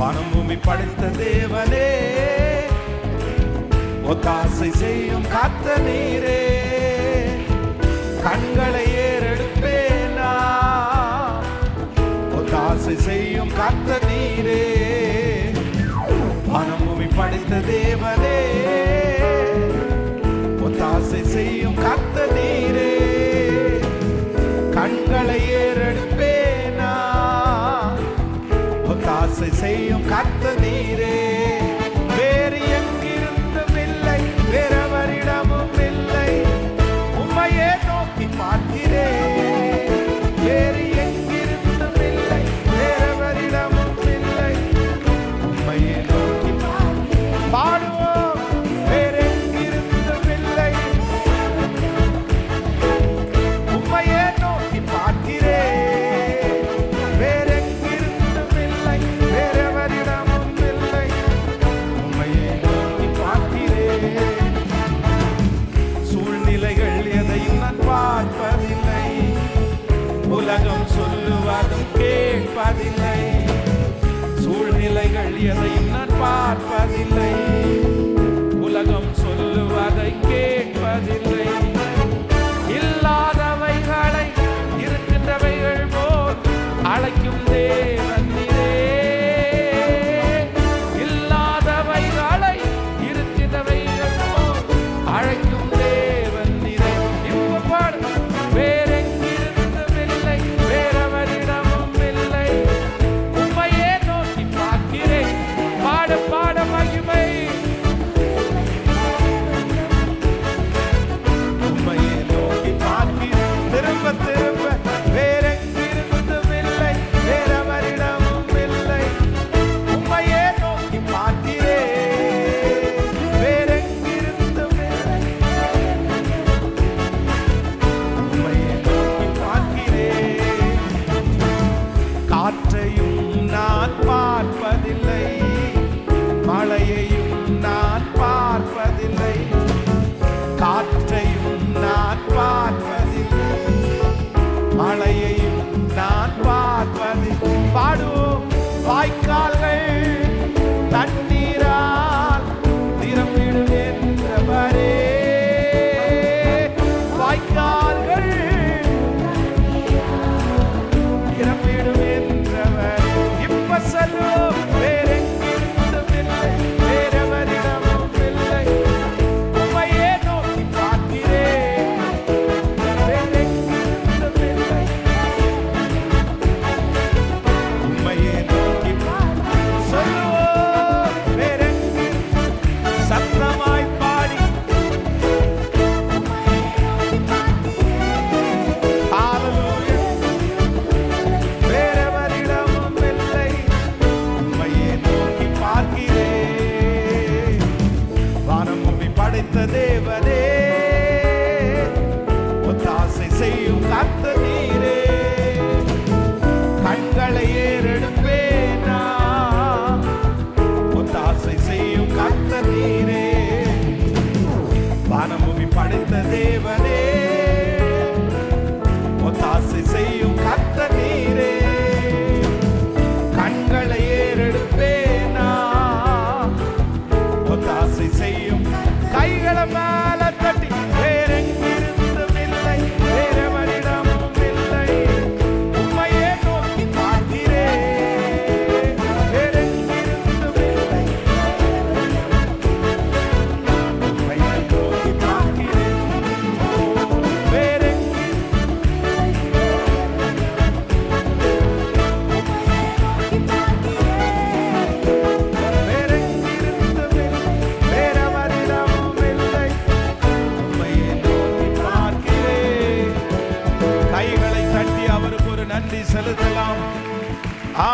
வானம் பூமி படைத்த தேவனே. ஒத்தாசை செய்யும் காத்த நீரே. கண்களை ஏறெடுப்பேனா ஒத்தாசை செய்யும் காத்த நீரே. வானம் பூமி படைத்த தேவனே. ஒத்தாசை செய்யும் காத்த நீரே. கண்களை Sei vocês sejam capitaneiras. கேட்பதில்லை. சூழ்நிலைகள் எதையும் நான் பார்ப்பதில்லை. மாலையே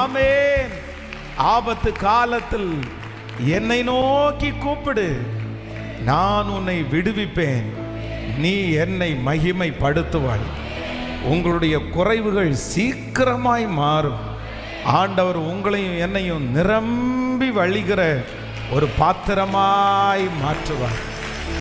ஆமேன். ஆபத்து காலத்தில் என்னை நோக்கி கூப்பிடு. நான் உன்னை விடுவிப்பேன். நீ என்னை மகிமைப்படுத்துவாய். உங்களுடைய குறைவுகள் சீக்கிரமாய் மாறும். ஆண்டவர் உங்களையும் என்னையும் நிரம்பி வழிகிற ஒரு பாத்திரமாய் மாற்றுவார்.